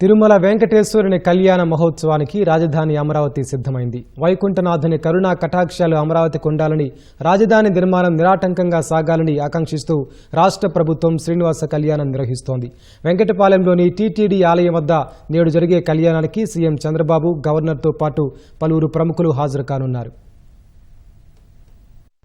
తిరుమల వెంకటేశ్వరుని కళ్యాణ మహోత్సవానికి రాజధాని అమరావతి సిద్ధమైంది. వైకుంఠనాథుని కరుణా కటాక్షాలు అమరావతికి ఉండాలని రాజధాని నిర్మాణం నిరాటంకంగా సాగాలని ఆకాంక్షిస్తూ రాష్ట్ర ప్రభుత్వం శ్రీనివాస కళ్యాణం నిర్వహిస్తోంది. వెంకటపాలెంలోని టీటీడీ ఆలయం వద్ద నేడు జరిగే కళ్యాణానికి సీఎం చంద్రబాబు గవర్నర్తో పాటు పలువురు ప్రముఖులు హాజరు కానున్నారు.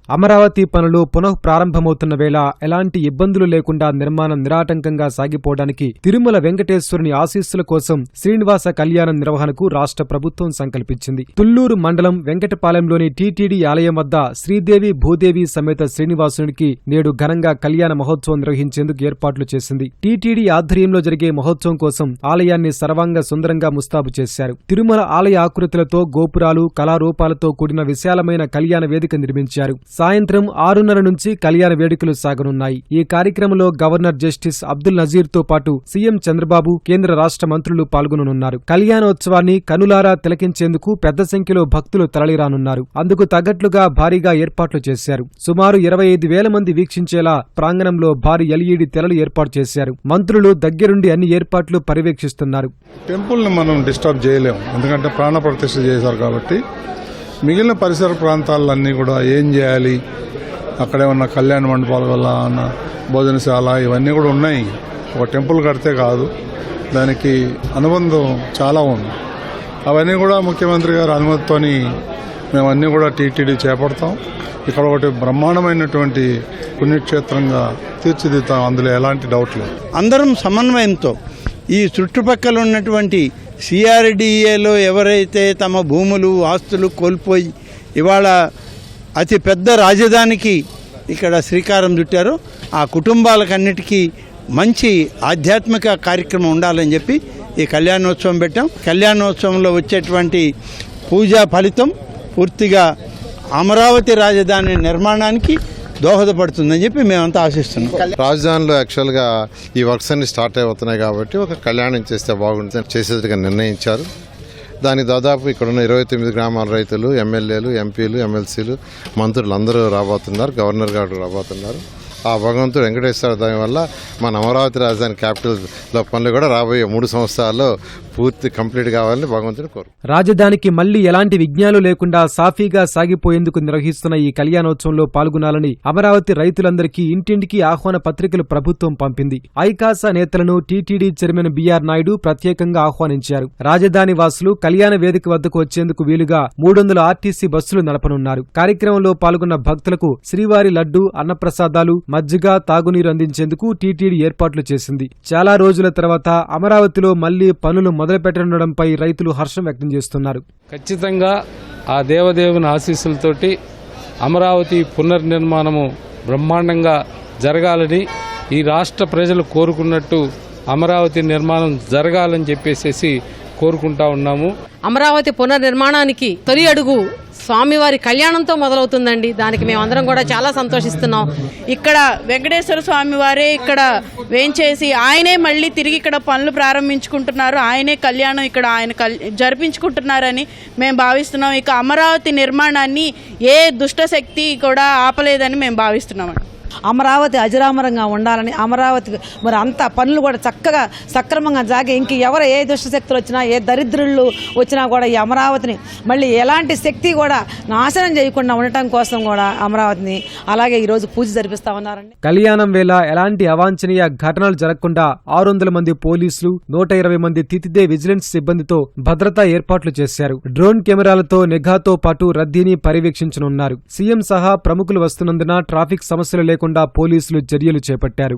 అమరావతి పనులు పునః ప్రారంభమవుతున్న వేళ ఎలాంటి ఇబ్బందులు లేకుండా నిర్మాణం నిరాటంకంగా సాగిపోవడానికి తిరుమల వెంకటేశ్వరుని ఆశీస్సుల కోసం శ్రీనివాస కళ్యాణం నిర్వహణకు రాష్ట్ర ప్రభుత్వం సంకల్పించింది. తుళ్ళూరు మండలం వెంకటపాలెంలోని టీటీడీ ఆలయం వద్ద శ్రీదేవి భూదేవి సమేత శ్రీనివాసునికి నేడు ఘనంగా కళ్యాణ మహోత్సవం నిర్వహించేందుకు ఏర్పాట్లు చేసింది. టీటీడీ ఆధ్వర్యంలో జరిగే మహోత్సవం కోసం ఆలయాన్ని సర్వాంగ సుందరంగా ముస్తాబు చేశారు. తిరుమల ఆలయ ఆకృతులతో గోపురాలు కళారూపాలతో కూడిన విశాలమైన కళ్యాణ వేదిక నిర్మించారు. సాయంత్రం ఆరున్నర నుంచి కళ్యాణ వేడుకలు సాగనున్నాయి. ఈ కార్యక్రమంలో గవర్నర్ జస్టిస్ అబ్దుల్ నజీర్తో పాటు సీఎం చంద్రబాబు కేంద్ర రాష్ట్ర మంత్రులు పాల్గొననున్నారు. కళ్యాణోత్సవాన్ని కనులారా తిలకించేందుకు పెద్ద సంఖ్యలో భక్తులు తరలిరానున్నారు. అందుకు తగ్గట్లుగా భారీగా ఏర్పాట్లు చేశారు. సుమారు ఇరవై ఐదు వేల మంది వీక్షించేలా ప్రాంగణంలో భారీ ఎల్ఈడి తెరలు ఏర్పాటు చేశారు. మంత్రులు దగ్గరుండి అన్ని ఏర్పాట్లు పర్యవేక్షిస్తున్నారు. టెంపుల్ని మనం డిస్టర్బ్ చేయలేము ఎందుకంటే ప్రాణ ప్రతిష్ఠ చేశారు కాబట్టి మిగిలిన పరిసర ప్రాంతాలన్నీ కూడా ఏం చేయాలి? అక్కడే ఉన్న కళ్యాణ మండపాల వల్ల అన్న భోజనశాల ఇవన్నీ కూడా ఉన్నాయి. ఒక టెంపుల్ కడితే కాదు. దానికి అనుబంధం చాలా ఉంది. అవన్నీ కూడా ముఖ్యమంత్రి గారి అనుమతితోని మేమన్నీ కూడా టీటీడీ చేపడతాం. ఇక్కడ ఒకటి బ్రహ్మాండమైనటువంటి పుణ్యక్షేత్రంగా తీర్చిదిద్దాం. అందులో ఎలాంటి డౌట్ లేదు. అందరం సమన్వయంతో ఈ చుట్టుపక్కల ఉన్నటువంటి సిఆర్డిఏలో ఎవరైతే తమ భూములు ఆస్తులు కోల్పోయి ఇవాళ అతి పెద్ద రాజధానికి ఇక్కడ శ్రీకారం చుట్టారో ఆ కుటుంబాలకన్నిటికీ మంచి ఆధ్యాత్మిక కార్యక్రమం ఉండాలని చెప్పి ఈ కళ్యాణోత్సవం పెట్టాం. కళ్యాణోత్సవంలో వచ్చేటువంటి పూజా ఫలితం పూర్తిగా అమరావతి రాజధాని నిర్మాణానికి దోహదపడుతుందని చెప్పి మేమంతా ఆశిస్తున్నాం. రాజధానిలో యాక్చువల్గా ఈ వర్క్స్ అన్ని స్టార్ట్ అయిపోతున్నాయి కాబట్టి ఒక కళ్యాణం చేస్తే బాగుంటుంది చేసేదిగా నిర్ణయించారు. దానికి దాదాపు ఇక్కడ ఉన్న ఇరవై తొమ్మిది గ్రామాల రైతులు ఎమ్మెల్యేలు ఎంపీలు ఎమ్మెల్సీలు మంత్రులు అందరూ రాబోతున్నారు గవర్నర్ గారు రాబోతున్నారు. ఆ భగవంతుడు వెంకటేశ్వర దాని వల్ల మన అమరావతి రాజధాని క్యాపిటల్లో పనులు కూడా రాబోయే మూడు సంవత్సరాల్లో పూర్తి కంప్లీట్ కావాలని భగవంతుని కోరు. రాజధానికి మళ్ళీ ఎలాంటి విజ్ఞాలు లేకుండా సాఫీగా సాగిపోయేందుకు నిర్వహిస్తున్న ఈ కళ్యాణోత్సవంలో పాల్గొనాలని అమరావతి రైతులందరికీ ఇంటింటికి ఆహ్వాన పత్రికలు ప్రభుత్వం పంపింది. ఐకాసా నేతలను టీటీడీ చైర్మన్ బీఆర్ నాయుడు ప్రత్యేకంగా ఆహ్వానించారు. రాజధాని వాసులు కళ్యాణ వేదిక వద్దకు వచ్చేందుకు వీలుగా మూడు వందల ఆర్టీసీ బస్సులు నడపనున్నారు. కార్యక్రమంలో పాల్గొన్న భక్తులకు శ్రీవారి లడ్డు అన్నప్రసాదాలు మజ్జిగ తాగునీరు అందించేందుకు టీటీడీ ఏర్పాట్లు చేసింది. చాలా రోజుల తర్వాత అమరావతిలో మళ్ళీ పనులు మొదలుపెట్టనుండడంపై రైతులు హర్షం వ్యక్తం చేస్తున్నారు. ఖచ్చితంగా ఆ దేవదేవుని ఆశీస్సులతోటి అమరావతి పునర్నిర్మాణము బ్రహ్మాండంగా జరగాలని ఈ రాష్ట్ర ప్రజలు కోరుకున్నట్టు అమరావతి నిర్మాణం జరగాలని చెప్పేసేసి కోరుకుంటా ఉన్నాము. అమరావతి పునర్నిర్మాణానికి తొలి అడుగు స్వామివారి కళ్యాణంతో మొదలవుతుందండి. దానికి మేమందరం కూడా చాలా సంతోషిస్తున్నాం. ఇక్కడ వెంకటేశ్వర స్వామి వారే ఇక్కడ వేంచేసి ఆయనే మళ్ళీ తిరిగి ఇక్కడ పనులు ప్రారంభించుకుంటున్నారు. ఆయనే కళ్యాణం ఇక్కడ ఆయన కల్ జరిపించుకుంటున్నారని మేము భావిస్తున్నాం. ఇక అమరావతి నిర్మాణాన్ని ఏ దుష్ట శక్తి కూడా ఆపలేదని మేము భావిస్తున్నామండి. అమరావతి అజరామరంగా ఉండాలని అమరావతి మరి అంత పనులు కూడా చక్కగా సక్రమంగా జాగే ఇంక ఎవరు ఏ దుష్టశక్తులు వచ్చినా ఏ దరిద్రులు వచ్చినా కూడా ఈ అమరావతిని మళ్ళీ ఎలాంటి శక్తి కూడా నాశనం చేయకుండా ఉండటం కోసం కూడా అమరావతిని అలాగే ఈరోజు పూజ జరిపిస్తా ఉన్నారండి. కళ్యాణం వేళ ఎలాంటి అవాంఛనీయ ఘటనలు జరగకుండా ఆరు వందల మంది పోలీసులు నూట ఇరవై మంది తితిదే విజిలెన్స్ సిబ్బందితో భద్రతా ఏర్పాట్లు చేశారు. డ్రోన్ కెమెరాలతో నిఘాతో పాటు రద్దీని పర్యవేక్షించనున్నారు. సీఎం సహా ప్రముఖులు వస్తున్నందున ట్రాఫిక్ సమస్యలు లేకుండా పోలీసులు చర్యలు చేపట్టారు.